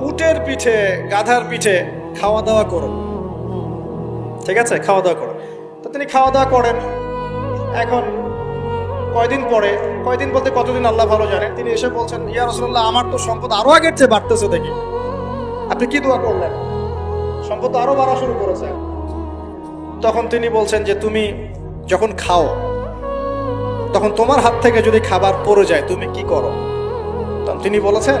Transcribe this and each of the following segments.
উটের পিঠে, গাধার পিঠে খাওয়া দাওয়া করো। ঠিক আছে? খাওয়া দাওয়া করো। তো তিনি খাওয়া দাওয়া করেন। এখন কয়দিন পরে, কয়দিন বলতে কতদিন আল্লাহ ভালো জানেন তিনি এসে বলছেন, ইয়া রাসূলুল্লাহ, আমার তো সম্পদ আরও আগের চেয়ে বাড়তেছে দেখি। আপনি কি দোয়া করলেন? সম্পদ আরও বাড়া শুরু করেছে। তখন তিনি বলছেন যে, তুমি যখন খাও, তখন তোমার হাত থেকে যদি খাবার পড়ে যায়, তুমি কি করো? তখন তিনি বলেছেন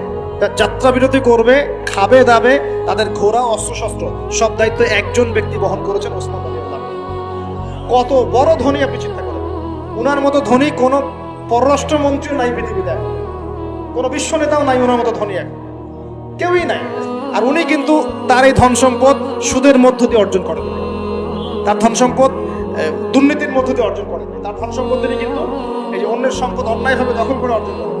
যাত্রা বিরতি করবে, খাবে, দাবে, তাদের ঘোড়া, অস্ত্রশস্ত্র, সব দায়িত্ব একজন ব্যক্তি বহন করেছেন ওসমান। কত বড় ধনী আপনি চিন্তা করেন। উনার মতো ধনী কোনো পররাষ্ট্রমন্ত্রী নাই পৃথিবীতে। এখন। কোনো বিশ্ব নেতাও নাই ওনার মতো ধনী এখন কেউই নাই। আর উনি কিন্তু তার এই ধন সম্পদ সুদের মধ্য দিয়ে অর্জন করেন তার ধন সম্পদ দুর্নীতির মধ্য দিয়ে অর্জন করেন তার ধন সম্পদ তিনি কিন্তু এই যে অন্যের সম্পদ অন্যায়ভাবে দখল করে অর্জন করেন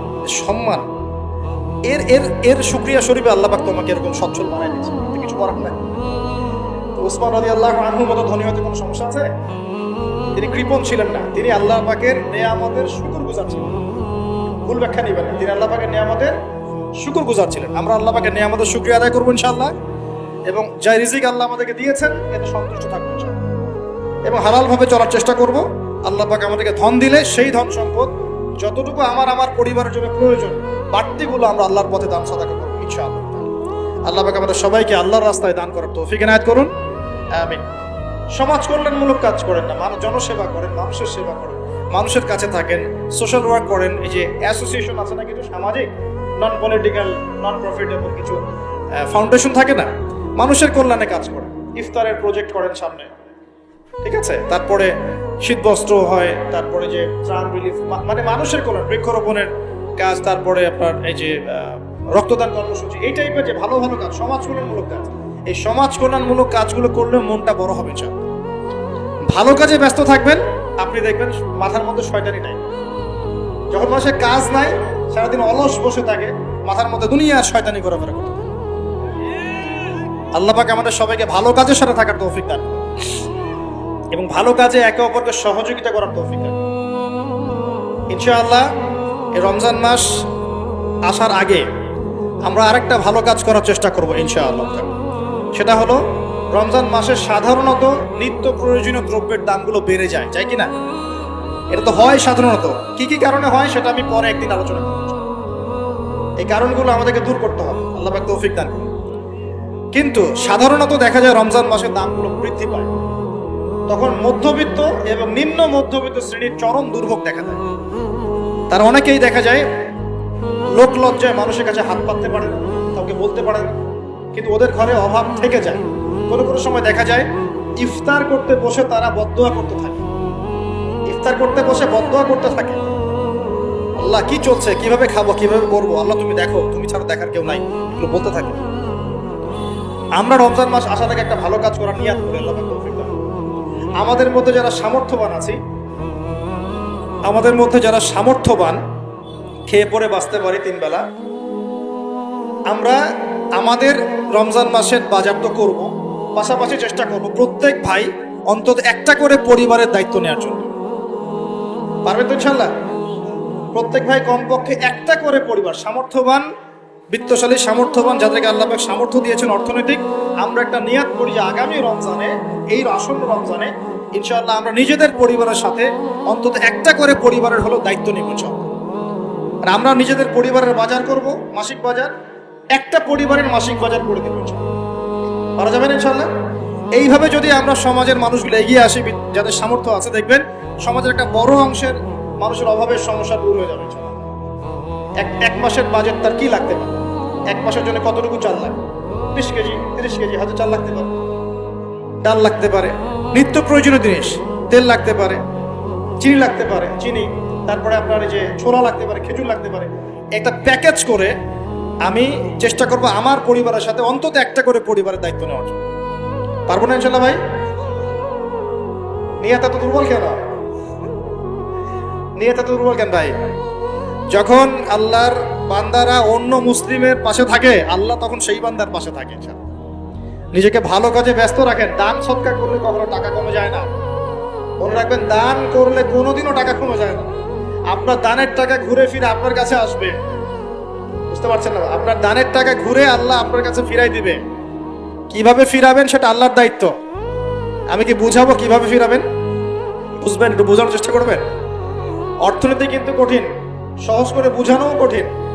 সম্মান। এর এর এর শুক্রিয়া শরীফে আল্লাহ পাক তোমাকে এরকম সচ্ছল বানাই দিয়েছে কিছু করার নাই। ওসমান রাজি আল্লাহ আনহুর মতো ধনী হতে কোনো সমস্যা আছে? তিনি কৃপণ ছিলেন না। তিনি আল্লাহ পাকের নেয়ামতের শুকুর গুজার ছিলেন। ভুল ব্যাখ্যা নিবেন। তিনি আল্লাহ পাকের নিয়ামতের শুকুর গুজার ছিলেন। আমরা আল্লাহ পাকের নিয়ামতের শুক্রিয়া আদায় করব ইনশাআল্লাহ। এবং যা রিজিক আল্লাহ আমাদেরকে দিয়েছেন, এতে সন্তুষ্ট থাকব। এবং হালালভাবে চলার চেষ্টা করব। আল্লাহ পাক আমাদেরকে ধন দিলে সেই ধন সম্পদ যতটুকু আমার আমার পরিবারের জন্য প্রয়োজন, বাড়তিগুলো আমরা আল্লাহর পথে দান সাদাকা করব, ইনশাআল্লাহ। আল্লাহ পাক আমাদের সবাইকে আল্লাহর রাস্তায় দান করার তৌফিক এনায়েত করুন। আমিন। সমাজ কল্যাণমূলক কাজ করেন না, মানুষ জনসেবা করেন, মানুষের সেবা করেন, মানুষের কাছে থাকেন, সোশ্যাল ওয়ার্ক করেন, এই যে অ্যাসোসিয়েশন আছে না কিছু সামাজিক নন পলিটিক্যাল নন প্রফিটেবল কিছু ফাউন্ডেশন থাকে না, মানুষের কল্যাণে কাজ করেন। ইফতারের প্রজেক্ট করেন সামনে। ঠিক আছে? তারপরে শীতবস্ত্র হয়, তারপরে যে ত্রাণ রিলিফ মানে মানুষের কল্যাণ, বৃক্ষরোপণের কাজ, তারপরে আপনার এই যে রক্তদান কর্মসূচি, এই টাইপের যে ভালো ভালো কাজ, সমাজ কল্যাণমূলক কাজ, এই সমাজ কল্যাণমূলক কাজগুলো করলে মনটা বড় হবে চাপ ভালো কাজে ব্যস্ত থাকবেন, আপনি দেখবেন মাথার মধ্যে শয়তানি নাই। যখন মানুষের কাজ নাই, সারাদিন অলস বসে থাকে, মাথার মধ্যে দুনিয়ার শয়তানি ঘোরাফেরা করতে আল্লাহ পাক আমাদের সবাইকে ভালো কাজের সাথে থাকার তৌফিক দান। এবং ভালো কাজে একে অপরকে সহযোগিতা করার তৌফিক ইনশাআল্লাহ, এই রমজান মাস আসার আগে আমরা আরেকটা ভালো কাজ করার চেষ্টা করব ইনশাআল্লাহ। সেটা হলো, রমজান মাসে সাধারণত নিত্য প্রয়োজনীয় দ্রব্যের দামগুলো বেড়ে যায় তাই কি না এটা তো হয় সাধারণত। কি কি কারণে হয় সেটা আমি পরে একদিন আলোচনা করব। এই কারণগুলো আমাদেরকে দূর করতে হবে। আল্লাহ তৌফিক দান কিন্তু সাধারণত দেখা যায় রমজান মাসের দামগুলো বৃদ্ধি পায়। তখন মধ্যবিত্ত এবং নিম্ন মধ্যবিত্ত শ্রেণির চরম দুর্ভোগ দেখা যায় তার অনেকেই দেখা যায়, লোক লজ্জায় মানুষের কাছে হাত পাততে পারে না, কাউকে বলতে পারে না, কিন্তু ওদের ঘরে অভাব থেকে যায়। কোনো কোনো সময় দেখা যায়, ইফতার করতে বসে তারা বদদোয়া করতে থাকে। ইফতার করতে বসে বদদোয়া করতে থাকে। আল্লাহ, কি চলছে? কীভাবে খাব? কীভাবে করব? আল্লাহ, তুমি দেখো, তুমি ছাড়া দেখার কেউ নাই। এগুলো বলতে থাকে। আমরা রমজান মাস আসা থেকে একটা ভালো কাজ করার করে, আল্লাহ আমাদের মধ্যে যারা সামর্থ্যবান আছি, আমাদের মধ্যে যারা সামর্থ্যবান, খেয়ে পরে বাঁচতে পারি তিন বেলা। আমরা আমাদের রমজান মাসের বাজার তো করব, পাশাপাশি চেষ্টা করব প্রত্যেক ভাই অন্তত একটা করে পরিবারের দায়িত্ব নেওয়ার জন্য। পারবেন তো ইনশাল্লাহ? প্রত্যেক ভাই কমপক্ষে একটা করে পরিবার, সামর্থ্যবান, বিত্তশালী, সামর্থ্যবান, যাদেরকে আল্লাহ সামর্থ্য দিয়েছেন অর্থনৈতিক আমরা একটা নিয়াত করি যে আগামী রমজানে, এই আসন্ন রমজানে ইনশাআল্লাহ আমরা নিজেদের পরিবারের সাথে অন্তত একটা করে পরিবারের হলো দায়িত্ব নিব আর আমরা নিজেদের পরিবারের বাজার করব, মাসিক বাজার, একটা পরিবারের মাসিক বাজার করে দেবো পারা যাবে না ইনশাআল্লাহ? এইভাবে যদি আমরা সমাজের মানুষগুলো এগিয়ে আসি, যাদের সামর্থ্য আছে, দেখবেন সমাজের একটা বড় অংশের মানুষের অভাবের সমস্যা দূর হয়ে যাবে এক এক মাসের বাজেট তার কি লাগতে পারে? এক মাসের জন্য কতটুকু চাল লাগে বিশ কেজি, তিরিশ কেজি হাতে চাল লাগতে পারে। ডাল লাগতে পারে। নিত্য প্রয়োজনীয় জিনিস, তেল লাগতে পারে, চিনি লাগতে পারে, চিনি, তারপরে আপনার এই যে ছোলা লাগতে পারে, খেজুর লাগতে পারে। একটা প্যাকেজ করে আমি চেষ্টা করব আমার পরিবারের সাথে অন্তত একটা করে পরিবারের দায়িত্ব নেওয়ার জন্য। পারব না ইনশাল্লাহ ভাই? নিয়ে এত দুর্বল কেন? নিয়ত এত দুর্বল কেন ভাই? যখন আল্লাহর বান্দারা অন্য মুসলিমের পাশে থাকে, আল্লাহ তখন সেই বান্দার পাশে থাকে নিজেকে ভালো কাজে ব্যস্ত রাখেন, দান সৎকার করলে কখনো টাকা কমে যায় না। মনে রাখবেন, দান করলে কোনোদিনও টাকা কমে যায় না। আপনার দানের টাকা ঘুরে ফিরে আপনার কাছে আসবে। বুঝতে পারছেন না? আপনার দানের টাকা ঘুরে আল্লাহ আপনার কাছে ফিরাই দিবে। কীভাবে ফিরাবেন সেটা আল্লাহর দায়িত্ব। আমি কি বুঝাবো কীভাবে ফিরাবেন? বুঝবেন, একটু বোঝানোর চেষ্টা করবেন? অর্থনীতি কিন্তু কঠিন, সহজ করে বোঝানোও কঠিন।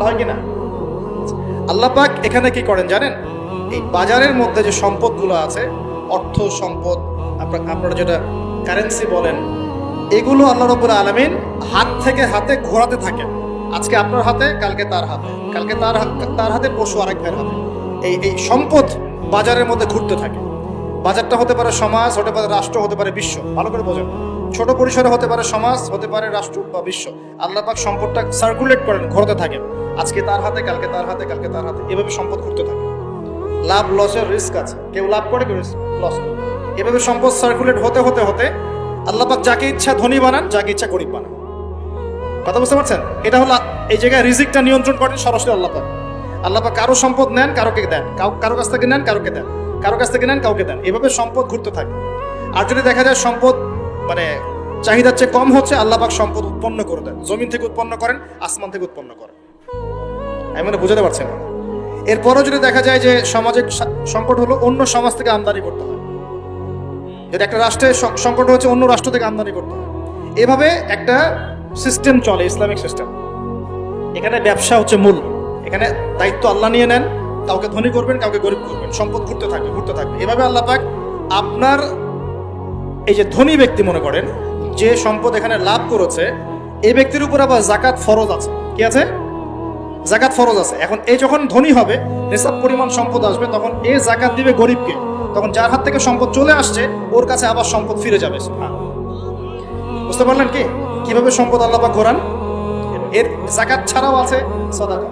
এমনটা হয় কি না আল্লাহ পাক এখানে কি করেন জানেন? এই বাজারের মধ্যে যে সম্পদগুলো আছে, অর্থ সম্পদ, আপনার যেটা কারেন্সি বলেন, এগুলো আল্লাহ রব্বুল আলমিন হাত থেকে হাতে ঘোরাতে থাকেন। আজকে আপনার হাতে, কালকে তার হাতে। কালকে তার তার হাতে পশু আরেক ভাইয়ের হাতে। এই এই সম্পদ বাজারের মধ্যে ঘুরতে থাকে। বাজারটা হতে পারে সমাজ, হতে পারে রাষ্ট্র, হতে পারে বিশ্ব। ভালো করে বোঝেন। ছোট পরিসরে হতে পারে সমাজ, হতে পারে রাষ্ট্র বা বিশ্ব। আল্লাহ পাক সম্পদটা সার্কুলেট করেন, ঘোরাতে থাকেন। আজকে তার হাতে, কালকে তার হাতে, কালকে তার হাতে। এভাবে সম্পদ ঘুরতে থাকে। লাভ, লসের রিস্ক আছে। কেউ লাভ করে, কেউ লস করে। এভাবে সম্পদ সার্কুলেট হতে হতে হতে আল্লাহ পাক যাকে ইচ্ছা ধনী বানান, যাকে ইচ্ছা গরিব বানান। কথা বুঝতে পারছেন? এটা হলো এই জায়গায় রিজিকটা নিয়ন্ত্রণ করেন সরাসরি আল্লাহ পাক আল্লাহ কারও সম্পদ নেন, কারোকে দেন। কারও কাছ থেকে নেন, কারোকে দেন। কারও কাছ থেকে নেন, কাউকে দেন। এভাবে সম্পদ ঘুরতে থাকে। আর যদি দেখা যায় সম্পদ মানে চাহিদার চেয়ে কম হচ্ছে আল্লাহপাক সম্পদ উৎপন্ন করে দেন, জমিন থেকে উৎপন্ন করেন, আসমান থেকে উৎপন্ন করেন। আমি মানে বুঝাতে পারছেন না। এরপরও যদি দেখা যায় যে সমাজের সংকট হলো, অন্য সমাজ থেকে আমদানি করতে হয়। যদি একটা রাষ্ট্রের সংকট হচ্ছে অন্য রাষ্ট্র থেকে আমদানি করতে হয়। এভাবে একটা সিস্টেম চলে, ইসলামিক সিস্টেম এখানে ব্যবসা হচ্ছে মূল। এখানে দায়িত্ব আল্লাহ নিয়ে নেন, কাউকে ধনী করবেন, কাউকে গরিব করবেন, সম্পদ ঘুরতে থাকবে ঘুরতে থাকবে। এভাবে আল্লাহ পাক আপনার এই যে ধনী ব্যক্তি মনে করেন, যে সম্পদ এখানে লাভ করেছে, এই ব্যক্তির উপর আবার জাকাত ফরজ আছে। কি আছে? জাকাত ফরজ আছে। এখন এই যখন ধনী হবে, নিসাব পরিমাণ সম্পদ আসবে, তখন এ জাকাত দিবে গরিবকে। তখন যার হাত থেকে সম্পদ চলে আসছে, ওর কাছে আবার সম্পদ ফিরে যাবে। বুঝতে পারলেন কি? কীভাবে সম্পদ আল্লাহ পাক ঘোরান? এর জাকাত ছাড়াও আছে সদাকা।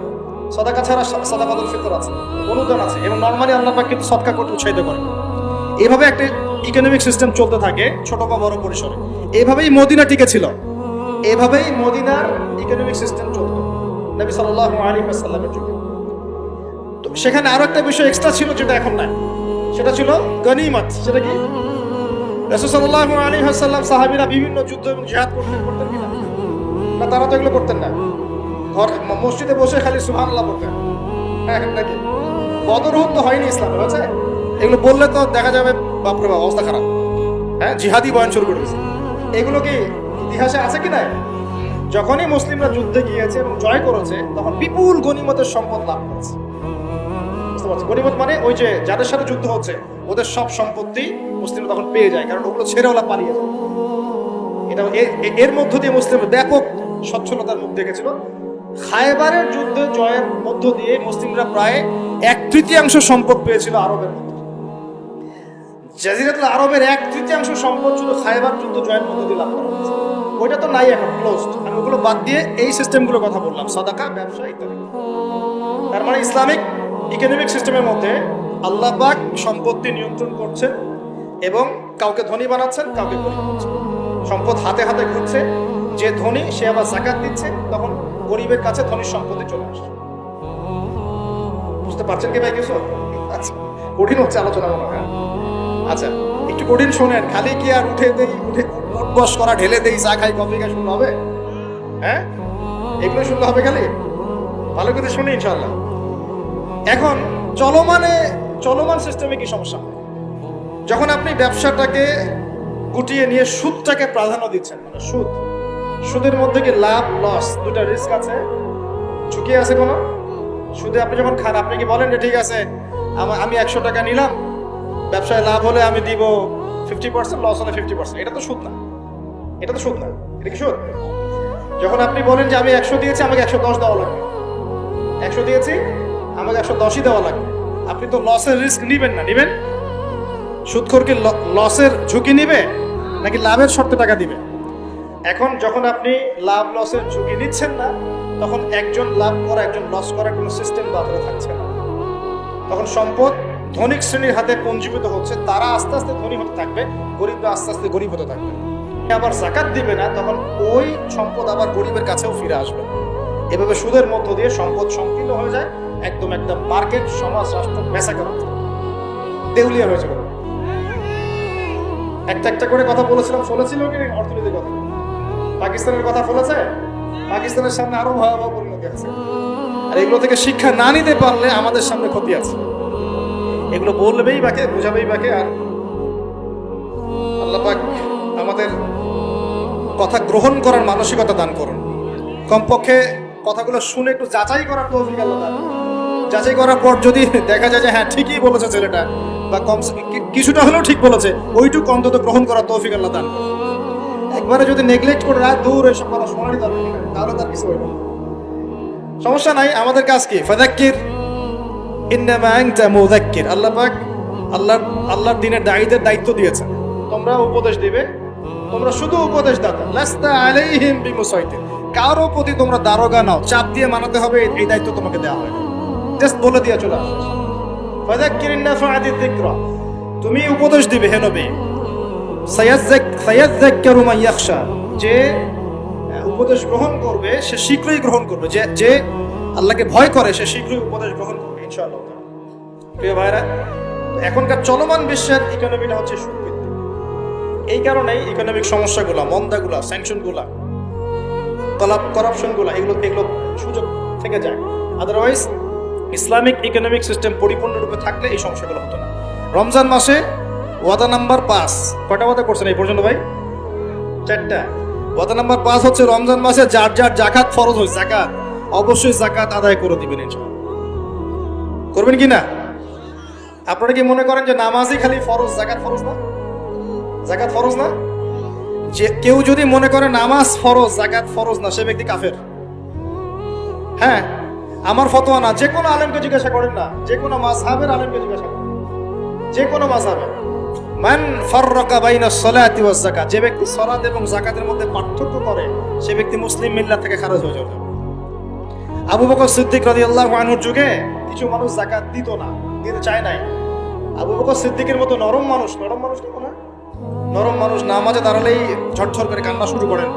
সদাকা ছাড়া সদাকাতুল ফিতর আছে, অনুদান আছে। এবং নর্মালি আল্লাহ পাক কিন্তু সদকা করতে উৎসাহিত করে। এভাবে একটা ইকোনমিক সিস্টেম চলতে থাকে ছোট বা বড় পরিসরে। এভাবেই মদিনা টিকে ছিল এভাবেই মদিনার ইকোনমিক সিস্টেম চলত। নবী ওয়াসাল্লামের যুগে। তো সেখানে আরও একটা বিষয় এক্সট্রা ছিল যেটা এখন নাই। সেটা ছিল গনিমত। সেটা কি? রাসূল সাল্লাল্লাহু আলাইহি ওয়াসাল্লাম, সাহাবীরা বিভিন্ন যুদ্ধ এবং জিহাদ করতেন করতেন কিনা? না, তারা তো এগুলো করতেন না। ঘর মসজিদে বসে খালি সুবহানাল্লাহ পড়তেন। হ্যাঁ নাকি? বদর তো হয়নি ইসলামে হয়েছে এগুলো বললে তো দেখা যাবে, বাপরে বাপ, অবস্থা খারাপ। হ্যাঁ জিহাদি বয়ান শুরু করে দিয়েছে। এগুলো কি ইতিহাসে আছে কি না যখনই মুসলিমরা যুদ্ধে গিয়েছে এবং জয় করেছে, তখন বিপুল গনিমতের সম্পদ লাভ করেছে। গনিমত মানে ওই যে যাদের সাথে যুদ্ধ হচ্ছে, ওদের সব সম্পত্তি মুসলিমরা তখন পেয়ে যায়, কারণ ওগুলো ছেড়ে ওরা পালিয়ে যায়। এটা এর মধ্য দিয়ে মুসলিম ব্যাপক সচ্ছলতার মুখ দেখেছিল। খায়বারের যুদ্ধে জয়ের মধ্য দিয়ে মুসলিমরা প্রায় এক তৃতীয়াংশ সম্পদ পেয়েছিল আরবের মধ্যে। জাজিরাতুল আরবের এক তৃতীয়াংশ সম্পদ শুধু খায়বার যুদ্ধ মধ্য দিয়ে লাভ করা হয়েছে ওইটা তো নাই এখন ক্লোজড আমি ওগুলো বাদ দিয়ে এই সিস্টেমগুলোর কথা বললাম, সদাকা ব্যবসা ইত্যাদি। তার মানে ইসলামিক ইকোনমিক সিস্টেমের মধ্যে আল্লাহ পাক সম্পত্তি নিয়ন্ত্রণ করছেন এবং কাউকে ধনী বানাচ্ছেন, কাউকে গরিব করছেন সম্পদ হাতে হাতে ঘুরছে, যে ধনী সে আবার জাকাত দিচ্ছে, তখন গরিবের কাছে ধনীর সম্পত্তি চলে আসছে। বুঝতে পারছেন কি ভাই কিছু? আচ্ছা কঠিন হচ্ছে আলোচনা মনে হয়। আচ্ছা একটু কঠিন শোনেন, খালি কি আর উঠে দেই, উঠে উঠবস করা, ঢেলে দেই, চা খাই, কফি খাই, শুনলে হবে? হ্যাঁ? এগুলো শুনলে হবে খালি? ভালো করে শুনি ইনশাল্লাহ এখন, চলমানে, চলমান সিস্টেমে কি সমস্যা? যখন আপনি ব্যবসাটাকে গুটিয়ে নিয়ে সুদটাকে প্রাধান্য দিচ্ছেন মানে সুদ, সুদের মধ্যে কি লাভ, লস দুটা রিস্ক আছে? ঝুঁকি আছে কোনো? সুদে আপনি যখন খান, আপনি কি বলেন যে, ঠিক আছে আমা- একশো টাকা নিলাম ব্যবসায় লাভ হলে আমি দিব ফিফটি পার্সেন্ট লস হলে ফিফটি পার্সেন্ট এটা তো সুদ না। এটা তো সুদ না। এটা কি সুদ? যখন আপনি বলেন যে আমি একশো দিয়েছি, আমাকে একশো দশ দেওয়া লাগবে একশো দিয়েছি, আমাকে একশো দশই দেওয়া লাগবে আপনি তো লসের রিস্ক নিবেন না। নিবেন? সুদখোর কি লসের ঝুঁকি নিবে? নাকি লাভের শর্তে টাকা দিবে? এখন যখন আপনি লাভ লসের ঝুঁকি নিচ্ছেন না, তখন একজন লাভ করা, একজন লস করার কোনো সিস্টেম বাজারে থাকছে না। তখন সম্পদ ধনিক শ্রেণির হাতে পঞ্জীভূত হচ্ছে, তারা আস্তে আস্তে ধনী হতে থাকবে, গরিবরা আস্তে আস্তে গরিব হতে থাকবে। আবার জাকাত দিবে না, তখন ওই সম্পদ আবার গরিবের কাছেও ফিরে আসবে। এভাবে সুদের মধ্য দিয়ে সম্পদ সংকীর্ণ হয়ে যায়, একদম একটা মার্কেট, সমাজ, রাষ্ট্র বেচা করা দেউলিয়া হয়েছে। একটা একটা করে কথা বলেছিলাম শুনেছিল কি অর্থনীতির কথা? পাকিস্তানের কথা বলেছে পাকিস্তানের সামনে আরও ভয়াবহ পরিণতি আছে। আর এগুলো থেকে শিক্ষা না নিতে পারলে আমাদের সামনে ক্ষতি আছে। এগুলো বলবেই বাকে বোঝাবেই বাকে আর আল্লাহ পাক আমাদের কথা গ্রহণ করার মানসিকতা দান করুন। কমপক্ষে কথাগুলো শুনে একটু যাচাই করার তৌফিক যাচাই করার পর যদি দেখা যায় যে হ্যাঁ ঠিকই বলেছে ছেলেটা, বা কম কিছুটা হলেও ঠিক বলেছে, ওইটুকু অন্তত গ্রহণ করার তৌফিক আল্লাহ দান একবারে যদি নেগলেক্ট করে রাত দূর এসব কথা শোনারই দরকার তাহলে তার কিছু সমস্যা নাই, আমাদের কাজ কি? ফাদাক্কির মুযাক্কির। আল্লাহ আল্লাহ আল্লাহর দিনের দায়ীদের দায়িত্ব দিয়েছেন। তোমরা উপদেশ দিবে, তোমরা শুধু উপদেশ দাতা লাস্তা আলাইহিম বিমুসাইতির কারও প্রতি তোমরা দারোগা নাও, চাপ দিয়ে মানাতে হবে, এই- দায়িত্ব তোমাকে দেওয়া হয় জাস্ট বলে দিয়ে চলে আসো। ফাদাক্কির ইন্নাফাআতিদ যিকরা। তুমি উপদেশ দিবে, হে নবী। সায়াজ্জাক- সায়াজ্জাক্কারু মান ইয়াখশা। যে উপদেশ গ্রহণ করবে, সে শীঘ্রই গ্রহণ করবে। যে যে আল্লাহকে ভয় করে, সে শীঘ্রই উপদেশ গ্রহণ করবে। ইনশাআল্লাহ প্রিয় ভাইরা এখনকার চলমান বিশ্বের ইকোনমিটা হচ্ছে সুদভিত্তিক এই কারণেই ইকোনমিক সমস্যাগুলো, মন্দাগুলা স্যাংশনগুলা কলাপ করাপশনগুলো এগুলো এগুলো সুযোগ থেকে যায়। আদারওয়াইজ ইসলামিক ইকোনমিক সিস্টেম পরিপূর্ণরূপে থাকলে এই সমস্যাগুলো হতো না। রমজান মাসে ওয়াদা নাম্বার পাঁচ, কয়টা ওয়াদা করছেন এই পর্যন্ত ভাই? চারটা। ওয়াদা নাম্বার পাঁচ হচ্ছে রমজান মাসে যার যার জাকাত ফরজ হয়, জাকাত, অবশ্যই জাকাত আদায় করে দিবেন ইনশাআল্লাহ। করবেন কি না? আপনারা কি মনে করেন যে নামাজই খালি ফরজ জাকাত ফরজ না? জাকাত ফরজ না? যে কেউ যদি মনে করে নামাজ ফরজ জাকাত ফরজ না, সে ব্যক্তি কাফের। হ্যাঁ আমার ফতোয়া না, যে কোনো আলেমকে জিজ্ঞাসা করেন না, যে কোনো মাযহাবের আলেমকে জিজ্ঞাসা করেন। যে কোনো মাযহাবে মান ফাররাকা বাইনা সলাতি ওয়াজ যাকাত, যে ব্যক্তি সালাত এবং যাকাতের মধ্যে পার্থক্য করে, সে ব্যক্তি মুসলিম মিল্লাত থেকে খারজ হয়ে যাবে। আবু বকর সিদ্দিক রাদিয়াল্লাহু আনহুর যুগে কিছু মানুষ যাকাত দিত না, দিতে চায় নাই। আবু বকর সিদ্দিকের মতো নরম মানুষ নরম মানুষ দেখো না নরম মানুষ নামাজে দাঁড়ালেই ঝরঝর করে কান্না শুরু করেন।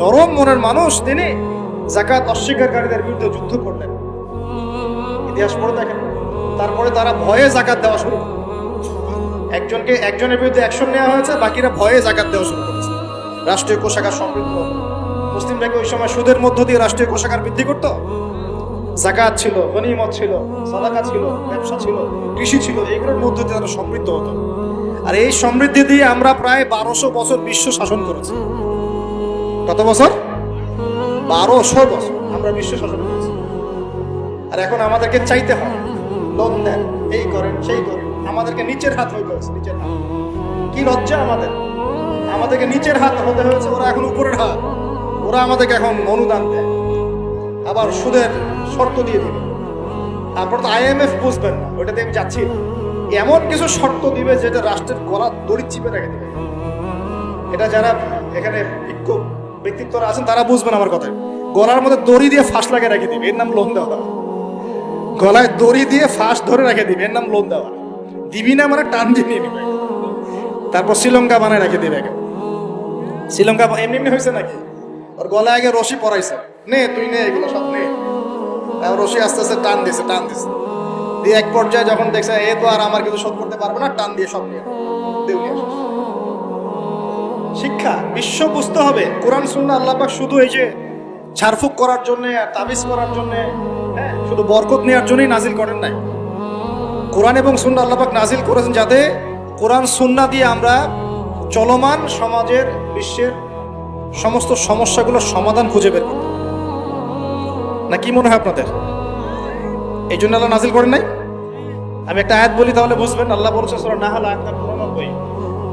নরম মনের মানুষ তিনি জাকাত অস্বীকারীদের বিরুদ্ধে যুদ্ধ করলেন। ইতিহাস পড়ে দেখেন, তারপরে তারা ভয়ে জাকাত দেওয়া শুরু একজনকে, একজনের বিরুদ্ধে অ্যাকশন নেওয়া হয়েছে, বাকিরা ভয়ে জাকাত দেওয়া শুরু করেছে। রাষ্ট্রীয় কোষাগার সমৃদ্ধ। মুসলিমরা কি ওই সময় সুদের মধ্য দিয়ে রাষ্ট্রীয় কোষাগার বৃদ্ধি করত? জাকাত ছিল, গনিমত ছিল, সাদাকা ছিল, ব্যবসা ছিল, কৃষি ছিল, এগুলোর মধ্য দিয়ে তারা সমৃদ্ধ হতো আর এই সমৃদ্ধি দিয়ে আমরা প্রায় বারোশো বছর বিশ্ব শাসন করেছি। কত বছর? বারোশো বছর আমরা বিশ্ব শাসন করেছি। আর এখন আমাদেরকে চাইতে হয়, লোন দেন, এই করেন, সেই করেন, আমাদেরকে নিচের হাত হয়ে হয়েছে, নিচের হাত। কি লজ্জা আমাদের। আমাদেরকে নিচের হাত হতে হয়েছে, ওরা এখন উপরের হাত। ওরা আমাদেরকে এখন অনুদান দেয়। আবার সুদের শর্ত দিয়ে দিবে। তারপর তো আইএমএফ বুঝবেন না ওইটাতে আমি যাচ্ছি। এমন কিছু শর্ত দিবে যেটা রাষ্ট্রের গলা দড়ি চিপে রেখে দেবে। এটা যারা এখানে বিজ্ঞ ব্যক্তিত্বরা আছেন, তারা বুঝবেন আমার কথা গলার মধ্যে দড়ি দিয়ে ফাঁস লাগিয়ে রেখে দিবে, এর নাম লোন দেওয়া গলায় দড়ি দিয়ে ফাঁস ধরে রেখে দিবে, এর নাম লোন দেওয়া দিবি না মানে টান দিয়ে নিয়ে নিবে। তারপর শ্রীলঙ্কা বানায় রেখে দিবে একে। শ্রীলঙ্কা এমনি এমনি হয়েছে নাকি? ওর গলায় আগে রশি পরাইছে। নে, তুই নে, এগুলো সব নে। রশি আস্তে আস্তে টান দিছে টান দিছে। দিয়ে এক পর্যায়ে যখন দেখছে, এ তো আর আমার কিছু শোধ করতে পারবে না, টান দিয়ে সব নিয়ে শিক্ষা, বিশ্ব বুঝতে হবে। কোরআন সুন্না আল্লাপাক শুধু এই যে ঝাড়ফুক করার জন্য আর তাবিজ করার জন্য হ্যাঁ শুধু বরকত নেওয়ার জন্যই নাজিল করেন নাই। কোরআন এবং সুন্না আল্লাহ পাক নাজিল করেছেন যাতে কোরআন সুন্না দিয়ে আমরা চলমান সমাজের, বিশ্বের সমস্ত সমস্যাগুলোর সমাধান খুঁজে বের করতে। না কি মনে হয় আপনাদের? এই জন্য আল্লাহ নাজিল করেন নাই? আমি একটা আয়াত বলি তাহলে বুঝবেন। আল্লাহ বলছে সুরা নাহাল আয়াত নাম্বার উননব্বই।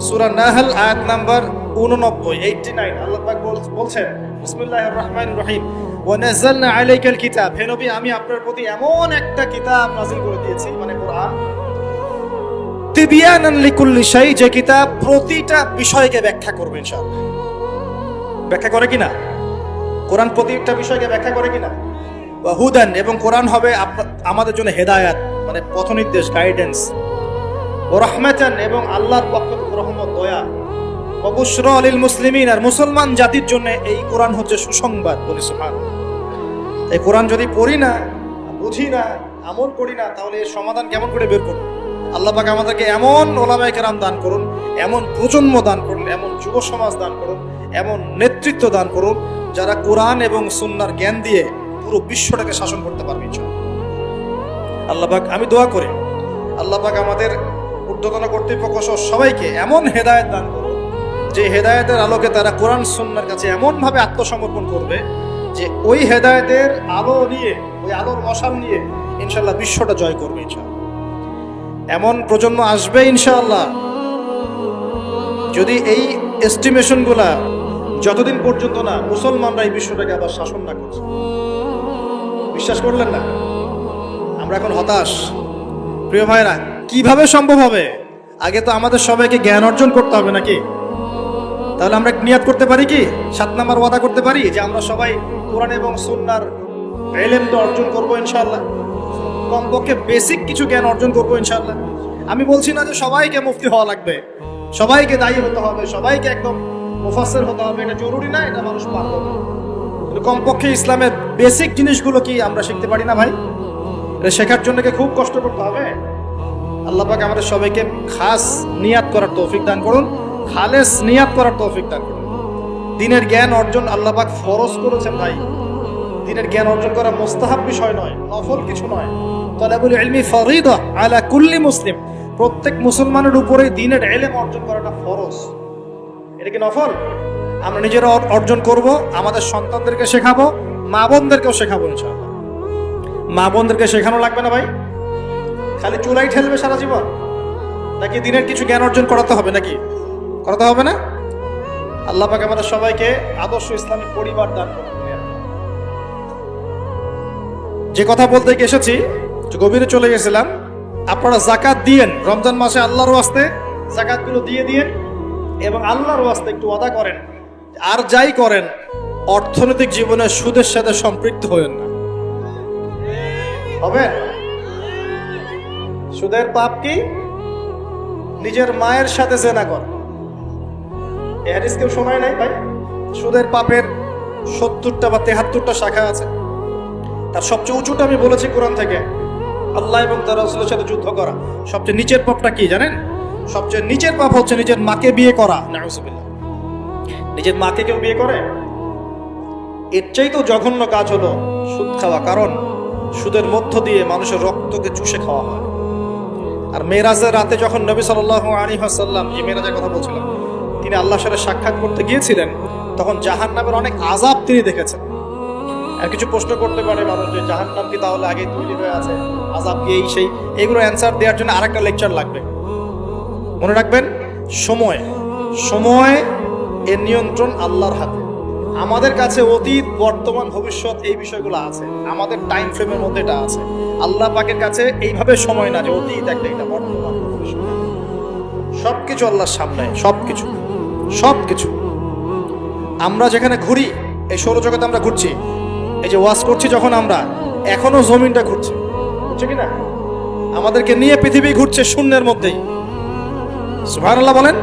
সুরা নাহাল আয়াত নাম্বার উননব্বই এইটটি নাইন আল্লাহ পাক বল- বলছেন, বিসমিল্লাহির রহমানির রহিম। ওয়ানাজ্জালনা আলাইকাল কিতাব। হে নবী, আমি আপনার প্রতি এমন একটা কিতাব নাজিল করে দিয়েছি মানে কোরআন। তিবিয়ানান লিকুল্লি শাই, যে কিতাব প্রতিটা বিষয়কে ব্যাখ্যা করবে, ইনশাআল্লাহ। ব্যাখ্যা করে কিনা? কোরআন প্রতিটা বিষয়কে ব্যাখ্যা করে কিনা? হুদান, এবং কোরআন হবে আমাদের জন্য হেদায়াত মানে পথ নির্দেশ গাইডেন্স রহমাতান, এবং আল্লাহর পক্ষ রহমত, দয়া। অবশ্র আলিল মুসলিমিন, আর মুসলমান জাতির জন্য এই কোরআন হচ্ছে সুসংবাদ, বলি সুহান এই কোরআন যদি পড়ি না, বুঝি না, আমল করি না, তাহলে এর সমাধান কেমন করে বের করব? আল্লাহ পাক আমাদেরকে এমন ওলামায়ে কেরাম দান করুন, এমন প্রজন্ম দান করুন, এমন যুব সমাজ দান করুন, এমন নেতৃত্ব দান করুন, যারা কোরআন এবং সুন্নার জ্ঞান দিয়ে পুরো বিশ্বটাকে শাসন করতে পারবে ইনশাআল্লাহ আল্লাহ পাক আমি দোয়া করি আল্লাহ পাক আমাদের ঊর্ধ্বতন কর্তৃপক্ষ সহ সবাইকে এমন হেদায়ত দান করুন যে হেদায়েতের আলোকে তারা কোরআন সুন্নার কাছে এমনভাবে আত্মসমর্পণ করবে, যে ওই হেদায়েতের আলো নিয়ে, ওই আলোর মশাল নিয়ে ইনশাল্লাহ বিশ্বটা জয় করবে এমন প্রজন্ম আসবে ইনশাআল্লাহ যদি এই এস্টিমেশনগুলা যতদিন পর্যন্ত না মুসলমানরা এই বিশ্বটাকে আবার শাসন না করছে। বিশ্বাস করলেন না? আমরা এখন হতাশ। প্রিয় ভাইরা কীভাবে সম্ভব হবে? আগে তো আমাদের সবাইকে জ্ঞান অর্জন করতে হবে নাকি? তাহলে আমরা নিয়াত করতে পারি কি? সাত নাম্বার ওয়াদা করতে পারি যে আমরা সবাই কোরআন এবং সুন্নার এলেম তো অর্জন করব ইনশাআল্লাহ। কমপক্ষে বেসিক কিছু জ্ঞান অর্জন করব ইনশাআল্লাহ। আমি বলছি না যে সবাইকে মুফতি হওয়া লাগবে। সবাইকে দায়ী হতে হবে, সবাইকে একদম মুফাসসির হতে হবে, এটা জরুরি না, এটা মানুষ পারবে কমপক্ষে ইসলামের বেসিক জিনিসগুলো কি আমরা শিখতে পারি না ভাই? শেখার জন্য কি খুব কষ্ট করতে হবে? আল্লাহ পাক আমাদের সবাইকে খাস নিয়াত করার তৌফিক দান করুন, খালেস নিয়াত করার তৌফিক দান করুন। দিনের জ্ঞান অর্জন আল্লাহ পাক ফরজ করেছেন ভাই। দিনের জ্ঞান অর্জন করা মোস্তাহাব বিষয় নয়, নফল কিছু নয়। তলাবুল ইলমি ফরিদা আলা কুল্লি মুসলিম। প্রত্যেক মুসলমানের উপরে দিনের এলেম অর্জন করাটা ফরজ। এটা কি নফল? আমরা নিজেরা অর্জন করব, আমাদের সন্তানদেরকে শেখাবো, মা বোনদেরকেও শেখাবো মা বোনদেরকে শেখানো লাগবে না ভাই? খালি চুলাই ঠেলবে সারা জীবন? নাকি দিনের কিছু জ্ঞান অর্জন করাতে হবে নাকি? করাতে হবে না? আল্লাহ পাক আমাদের সবাইকে আদর্শ ইসলামিক পরিবার দান করুন যে কথা বলতে এসেছি, গভীরে চলে গেছিলাম। আপনারা জাকাত দিয়েন, রমজান মাসে আল্লাহর ওয়াস্তে জাকাতগুলো দিয়ে দিয়েন এবং আল্লাহর ওয়াস্তে একটু আদা করেন। আর যাই করেন, অর্থনৈতিক জীবনে সুদের সাথে সম্পৃক্ত হয়েন না। হবে? সুদের পাপ কি? নিজের মায়ের সাথে জেনা করে। এ কেউ শোনায় নাই ভাই? সুদের পাপের সত্তরটা বা তেহাত্তরটা শাখা আছে। তার সবচেয়ে উঁচুটা আমি বলেছি কোরআন থেকে। আল্লাহ এবং তার রসুলের সাথে যুদ্ধ করা। সবচেয়ে নিচের পাপটা কি জানেন? সবচেয়ে নিচের পাপ হচ্ছে নিজের মাকে বিয়ে করা। নাউজুবিল্লাহ। নিজের মাকে কেউ বিয়ে করে? এর চাই তো জঘন্য কাজ হলো সুদ খাওয়া, কারণ সুদের মধ্য দিয়ে মানুষের রক্তকে চুষে খাওয়া হয়। আর মেরাজের রাতে যখন নবী সাল আলী হাসাল্লাম যে মেরাজের কথা বলছিলাম, তিনি আল্লাহর সাথে সাক্ষাৎ করতে গিয়েছিলেন, তখন জাহান নামের অনেক আজাব তিনি দেখেছেন। আর কিছু প্রশ্ন করতে পারে মানুষ যে জাহান নাম কি তাহলে আগে তৈরি হয়ে আছে? আজাব কি এই সেই? এগুলো অ্যান্সার দেওয়ার জন্য আরেকটা লেকচার লাগবে। মনে রাখবেন, সময় সময় এর নিয়ন্ত্রণ আল্লাহর হাতে। আমাদের কাছে অতীত, বর্তমান, ভবিষ্যৎ এই বিষয়গুলো আছে। আমাদের টাইম ফ্রেমের মধ্যে এটা আছে। আল্লাহ পাকের কাছে এইভাবে সময় না যে অতীত একটা এটা বর্তমান সব কিছু আল্লাহর সামনে সব কিছু সব কিছু আমরা যেখানে ঘুরি, এই সৌরজগতে আমরা ঘুরছি। এই যে ওয়াশ করছি যখন আমরা, এখনও জমিনটা ঘুরছে। ঘুরছে কি না আমাদেরকে নিয়ে পৃথিবী ঘুরছে শূন্যের মধ্যেই। সুভান আল্লাহ বলেন?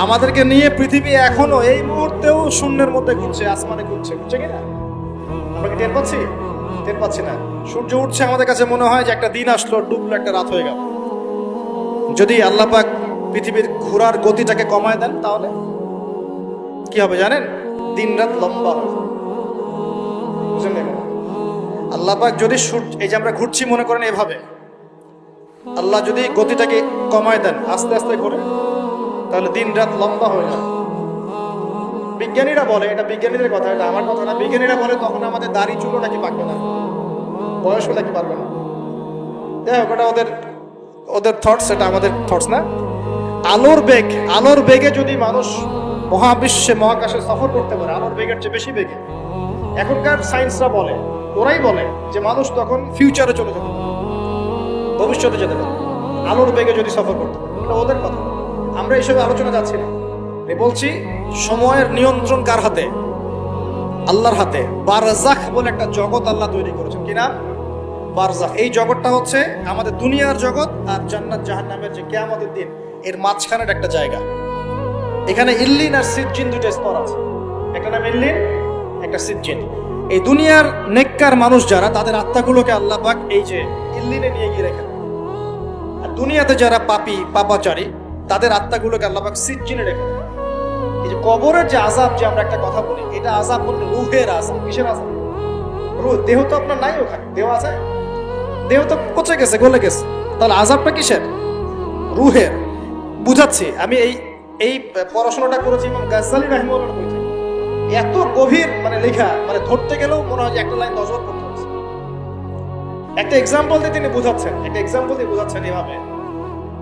আমাদেরকে নিয়ে পৃথিবী এখনও এই মুহূর্তেও শূন্যের মধ্যে ঘুরছে, আসমানে ঘুরছে। ঘুরছে কি না আমরা কি টের পাচ্ছি? টের পাচ্ছি না। সূর্য উঠছে আমাদের কাছে মনে হয় যে একটা দিন আসলো, ডুবলো একটা রাত হয়ে গেল। যদি আল্লাহ পাক পৃথিবীর ঘোরার গতিটাকে কমায় দেন তাহলে? কি হবে জানেন? দিন রাত লম্বা আল্লাহ পাক যদি সূর্য, এই যে আমরা ঘুরছি মনে করেন এভাবে, আল্লাহ যদি গতিটাকে কমায় দেন, আস্তে আস্তে ঘুরে তাহলে দিন রাত লম্বা হয়ে যায় বিজ্ঞানীরা বলে, এটা বিজ্ঞানীদের কথা, এটা আমার কথা না। বিজ্ঞানীরা বলে, তখন আমাদের দাড়ি চুলো নাকি পাকবে না? বয়স হলে কি পারবে না? যাই হোক, ওটা ওদের ওদের থটস এটা আমাদের থটস না। আলোর বেগ, আলোর বেগে যদি মানুষ মহাবিশ্বে, মহাকাশে সফর করতে পারে, আলোর বেগের চেয়ে বেশি বেগে। এখনকার সায়েন্সরা বলে, ওরাই বলে যে মানুষ তখন ফিউচারে চলে যেতে পারে, ভবিষ্যতে যেতে পারে। আলোর বেগে যদি সফর করতে পারে ওদের কথা। আমরা এইসব আলোচনা যাচ্ছি না। বলছি, সময়ের নিয়ন্ত্রণ কার হাতে? আল্লাহর হাতে। বারজাখ বলে একটা জগৎ আল্লাহ তৈরি করেছেন। কিনা বারজাখ এই জগৎটা হচ্ছে আমাদের দুনিয়ার জগৎ আর জান্নাত জাহান্নামের যে কেয়ামতের দিন, এর মাঝখানের একটা জায়গা। এখানে ইল্লিন আর সিজ্জিন দুটো স্তর আছে। একটা নাম ইল্লিন, একটা সিজ্জিন। এই দুনিয়ার নেককার মানুষ যারা, তাদের আত্মাগুলোকে আল্লাহ পাক এই যে ইল্লিনে নিয়ে গিয়ে রেখে আর দুনিয়াতে যারা পাপি, পাপাচারী তাদের আত্মাগুলোকে আল্লাহ পাক সিজ্জিনে রেখে। এই যে কবরের যে আজাব যে আমরা একটা কথা বলি, এটা আজাব বলতে রুহের আজাব কিসের আজাব রুহ, দেহ তো আপনার নাই ওখানে, দেহ আছে? দেহ তো পচে গেছে, গলে গেছে। তাহলে আজাবটা কিসের? রুহের। বুঝাচ্ছি, আমি এই এই পড়াশোনাটা করেছি ইমাম গাজ্জালি রাহিমুল্লাহ বই এত গভীর মানে লেখা মানে ধরতে গেলেও মনে হয় যে একটা লাইন দশবার করতে হচ্ছে। একটা এক্সাম্পল দিয়ে তিনি বুঝাচ্ছেন, একটা এক্সাম্পল দিয়ে বুঝাচ্ছেন এভাবে।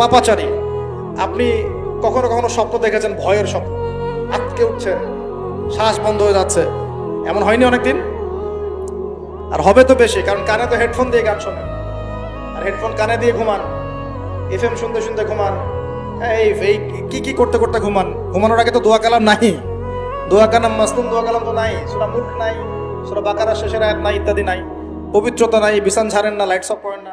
পাপাচারী। আপনি কখনো কখনো স্বপ্ন দেখেছেন, ভয়ের স্বপ্ন। আটকে উঠছেন শ্বাস বন্ধ হয়ে যাচ্ছে। এমন হয়নি অনেকদিন? আর হবে তো বেশি, কারণ কানে তো হেডফোন দিয়ে গান শোনেন। আর হেডফোন কানে দিয়ে ঘুমান এফ এম শুনতে শুনতে ঘুমান। এই এই, কি কি করতে করতে ঘুমান? ঘুমানোর আগে তো দোয়া কালাম নাই দোয়া কালাম, মাসলুম দোয়া কালাম তো নাই। সুরা মুখ নাই, সুরা বাকারা শেষের আয়াত নাই, ইত্যাদি নাই। পবিত্রতা নাই, বিছান ছাড়েন না লাইটস অফ করেন না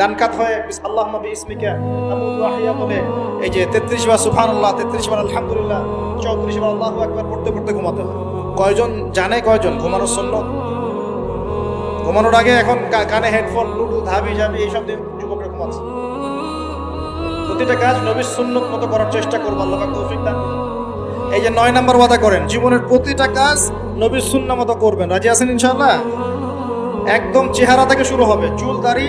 ডান কাত হয়ে আল্লাহ নবী ইসমিকা এই যে তেত্রিশ বার সুবহানাল্লাহ, তেত্রিশ বার আলহামদুলিল্লাহ, চৌত্রিশ বার আল্লাহু আকবার পড়তে পড়তে ঘুমাতে হয়। কয়জন জানে কয়জন? ঘুমানোর সুন্নত? ঘুমানোর আগে এখন কানে হেডফোন ব্লুটুথ হাবি জাবি এইসব দিয়ে যুবকরা ঘুমাচ্ছে। প্রতিটা কাজ নবীর সুন্নত মতো করার চেষ্টা করব, আল্লাহ তৌফিক দান এই যে নয় নাম্বার ওয়াদা করেন, জীবনের প্রতিটা কাজ নবীর সুন্না মতো করবেন। রাজি আছেন ইনশাল্লাহ একদম চেহারা থেকে শুরু হবে, চুল, দাড়ি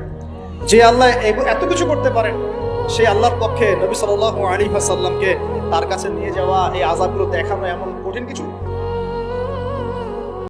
যে আল্লাহ এত কিছু করতে পারেন, সেই আল্লাহর পক্ষে নবী সাল আলী সাল্লামকে তার কাছে নিয়ে যাওয়া, এই আযাবগুলো দেখানো এমন কঠিন কিছু?